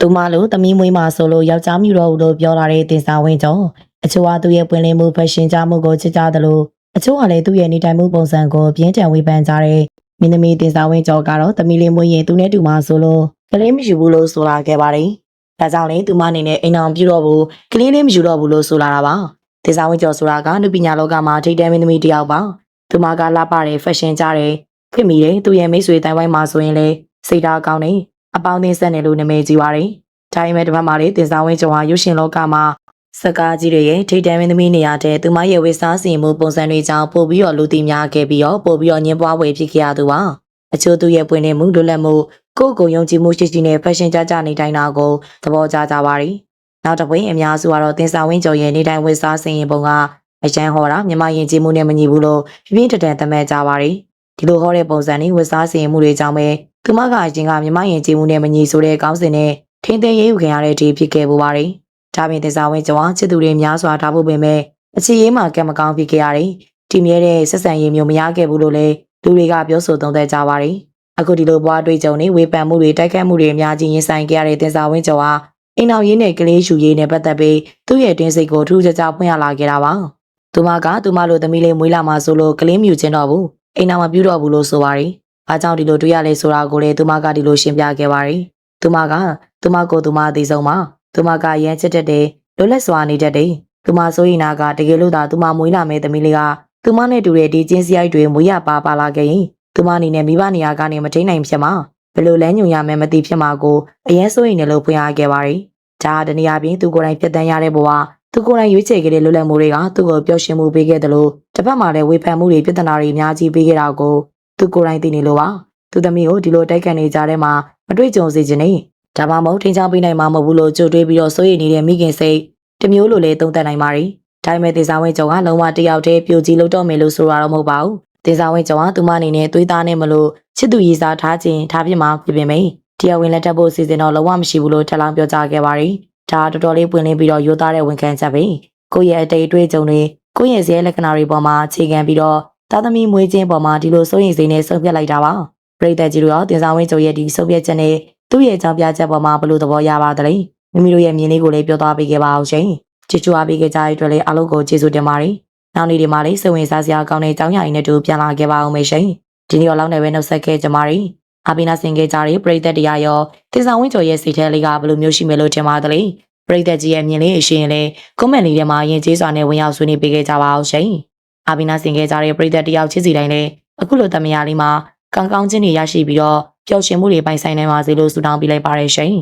သူမလိုသမီးမွေးမှာဆိုလို့ယောက်ျားမြူတော်ဦးလို့ပြောလာတဲ့တင်စာဝင်းကျော်အချို့ကသူ့ရဲ့ပွင့်လင်းမှုဖက်ရှင်ကြမှုကိုချစ်ကြတယ်လို့အချို့ကလည်းသူ့ရဲ့နေထိုင်မှုပုံစံကိုပြင်းထန်ဝေဖန်ကြတဲ့မင်းသမီးတင်စာဝင်းကျော်ကတော့သမီးလေးမွေးရင်သူနဲ့တူမှာဆိုလို့ကလေးမရှိဘူးလို့ဆိုလာခဲ့ပါတယ်။ဒါကြောင့်လေသူမအနေနဲ့အိမ်အောင်ပြုတော့ဘူးကလေးလေးမယူတော့ဘူးလို့ဆိုလာတာပါ။တင်စာဝင်းကျော်ဆိုတာကလူပညာလောကမှာထိတ်တဲမင်းသမီးတစ်ယောက်ပါ။သူမကလှပတဲ့ဖက်ရှင်ကြတဲ့ခင်မိတယ်သူရဲ့မိတ်ဆွေတိုင်ဝိုင်းမှာဆိုရင်လေစိတ်ဓာတ်ကောင်းနေ အပေါင်းအသင်းဆက်နေလို့နာမည်ကြီးပါတယ်။ဒါပေမဲ့ဒီဘက်မှာလေတင်စာဝင်းကျော်ဟာရုပ်ရှင်လောကမှာစကားကြီးတွေရဲ့ထိတ်တန့်မင်းသမီးနေရာတဲ့သူမရဲ့ဝေစားစီရင်မှုပုံစံတွေကြောင့်ပို့ပြီးတော့လူသိများခဲ့ပြီးတော့ပို့ပြီးတော့ညင်ပွားဝေဖြစ်ခဲ့ရသူပါအချို့သူရဲ့ပွင့်နေမှုလွတ်လပ်မှုကိုယ့်ကိုယ်ယုံကြည်မှုရှိရှိနဲ့ဖက်ရှင်ကြကြနေတိုင်းတာကိုသဘောကျကြပါရီနောက်တစ်ပွင့်အများစုကတော့တင်စာဝင်းကျော်ရဲ့နေတိုင်းဝေစားစီရင်ပုံကအရန်ဟောတာမြမယဉ်ကျေးမှုနဲ့မညီဘူးလို့ပြင်းပြင်းထန်ထန်သတ်မှတ်ကြပါရီဒီလိုဟောတဲ့ပုံစံနဲ့ဝေစားစီရင်မှုတွေကြောင့်ပဲ သူမကအရင်ကမြမယဉ်ကျေးမှုနဲ့မညီဆိုတဲ့ကောင်းစဉ်နဲ့ထိမ့်သိမ်းရေးယူခင်ရတဲ့အထိဖြစ်ခဲ့ပူပါရီဒါပြင်တင်စာဝင်းကျော်အောင်ချစ်သူတွေများစွာထားဖို့ပင်မဲ့အချစ်ရေးမှာကံမကောင်းဖြစ်ခဲ့ရတယ်။ဒီမြဲတဲ့ဆက်ဆံရေးမျိုးမရခဲ့ဘူးလို့လည်းလူတွေကပြောဆိုသုံးသပ်ကြပါတယ်။အခုဒီလိုဘွားတွေ့ကြုံနေဝေဖန်မှုတွေတိုက်ခိုက်မှုတွေအများကြီးရင်ဆိုင်ခဲ့ရတဲ့တင်စာဝင်းကျော်ဟာအိမ်အောင်ရေးနဲ့ကလေးရှူရေးနဲ့ပတ်သက်ပြီးသူ့ရဲ့တင်းစိတ်ကိုထူးခြားခြားဖွင့်ရလာခဲ့တာပါ။သူမကသူမလိုသမီးလေးမွေးလာမှဆိုလို့ကလေးမြူချင်းတော့ဘူး။အိမ်အောင်မပြုတော့ဘူးလို့ဆိုပါတယ်။ အားကြောင့်ဒီလိုတွေ့ရလဲဆိုတာကိုလည်းသူမကဒီလိုရှင်းပြခဲ့ပါတယ်။သူမကသူမကိုသူမအသေးဆုံးပါ။သူမကရမ်းချစ်တတ်တယ်လွတ်လပ်စွာနေတတ်တယ်။သူမဆိုရင်နာကတကယ်လို့သာသူမမွေးလာမဲ့သမီးလေးကသူမနဲ့တူတဲ့ဒီချင်းစရိုက်တွေမွေးရပါပါလာခဲ့ရင်သူမအနေနဲ့မိဘနေရာကနေမထိန်နိုင်ဖြစ်မှာဘယ်လိုလဲညွန်ရမယ်မသိဖြစ်မှာကိုအရင်ဆိုရင်လည်းလို့ဖွင့်ရခဲ့ပါရီ။ဒါတနည်းအားဖြင့်သူကိုယ်တိုင်ပြတ်တန်းရတဲ့ဘဝသူကိုယ်တိုင်ရွေးချယ်ခဲ့တဲ့လွတ်လပ်မှုတွေကသူ့ကိုပျော်ရွှင်မှုပေးခဲ့တယ်လို့တစ်ဖက်မှာလည်းဝေဖန်မှုတွေပြဿနာတွေအများကြီးပေးခဲ့တာကို သူကိုယ်တိုင်သိနေလို့ပါ။သူသမီးကိုဒီလိုတိုက်ခတ်နေကြတဲ့မှာမတွေ့ကြုံစေချင်နေဒါမှမဟုတ်ထိန်းချောင်းပေးနိုင်မှာမဟုတ်ဘူးလို့ကြိုတွေးပြီးတော့စိုးရိမ်နေတဲ့မိခင်စိတ်တမျိုးလိုလည်းသုံးသပ်နိုင်ပါ ರಿ ဒါပေမဲ့တေစာဝင်းကျော်ကလုံးဝတယောက်တည်းပြိုကြီးလို့တော့မယ်လို့ဆိုရတော့မဟုတ်ပါဘူးတေစာဝင်းကျော်ကသူမအနေနဲ့သွေးသားနဲ့မလို့ချစ်သူရည်စားထားခြင်းထားပြမှာဖြစ်ပေမယ့်တရားဝင်လက်ထပ်ဖို့စီစဉ်တော့လုံးဝမရှိဘူးလို့ထပ်လောင်းပြောကြားခဲ့ပါ ರಿ ဒါတော်တော်လေးပွင့်လင်းပြီးတော့ရိုးသားတဲ့ဝန်ခံချက်ပဲကိုယ့်ရဲ့အတိတ်အတွေ့အကြုံတွေကိုယ့်ရဲ့ဇဲလက္ခဏာတွေပေါ်မှာအခြေခံပြီးတော့ သားသမီးမွေးခြင်းပေါ်မှာဒီလိုစိုးရိမ်စိတ်နဲ့ဆုံးဖြတ်လိုက်တာပါပရိသတ်ကြီးတို့ရောတင်စာဝင်းကျော်ရဲ့ဒီဆုံးဖြတ်ချက်နဲ့သူ့ရဲ့အကြောင်းပြချက်ပေါ်မှာဘယ်လိုသဘောရပါသလဲမိမိတို့ရဲ့မြင်လေးကိုလည်းပြောသွားပေးခဲ့ပါအောင်ရှင်ချစ်ချူအားပေးခဲ့ကြတဲ့အတွက်လည်းအားလုံးကိုကျေးဇူးတင်ပါတယ်နောက်နေ့ဒီမှာလည်းစိတ်ဝင်စားစရာကောင်းတဲ့အကြောင်းအရာတွေနဲ့တူပြန်လာခဲ့ပါအောင်မယ်ရှင်ဒီနေ့တော့လောက်နေပဲနှုတ်ဆက်ခဲ့ကြပါရီအပိနာစင်ခဲ့ကြတဲ့ပရိသတ်တရားရောတင်စာဝင်းကျော်ရဲ့စိတ်ထဲလေးကဘယ်လိုမျိုးရှိမယ်လို့ထင်ပါသလဲပရိသတ်ကြီးရဲ့မြင်လေးအရှင်လည်းကွန်မန့်လေးထဲမှာယဉ်ကျေးစွာနဲ့ဝင်ရောက်ဆွေးနွေးပေးခဲ့ကြပါအောင်ရှင် အပိနာစင်ခဲ့ကြတဲ့ပရိသတ်တရားချစ်စီတိုင်းလည်းအခုလိုတမယာလေးမှာကောင်းကောင်းချင်းတွေရရှိပြီးတော့ပျော်ရွှင်မှုတွေပိုင်ဆိုင်နိုင်ပါစေလို့ဆုတောင်းပေးလိုက်ပါရရှင်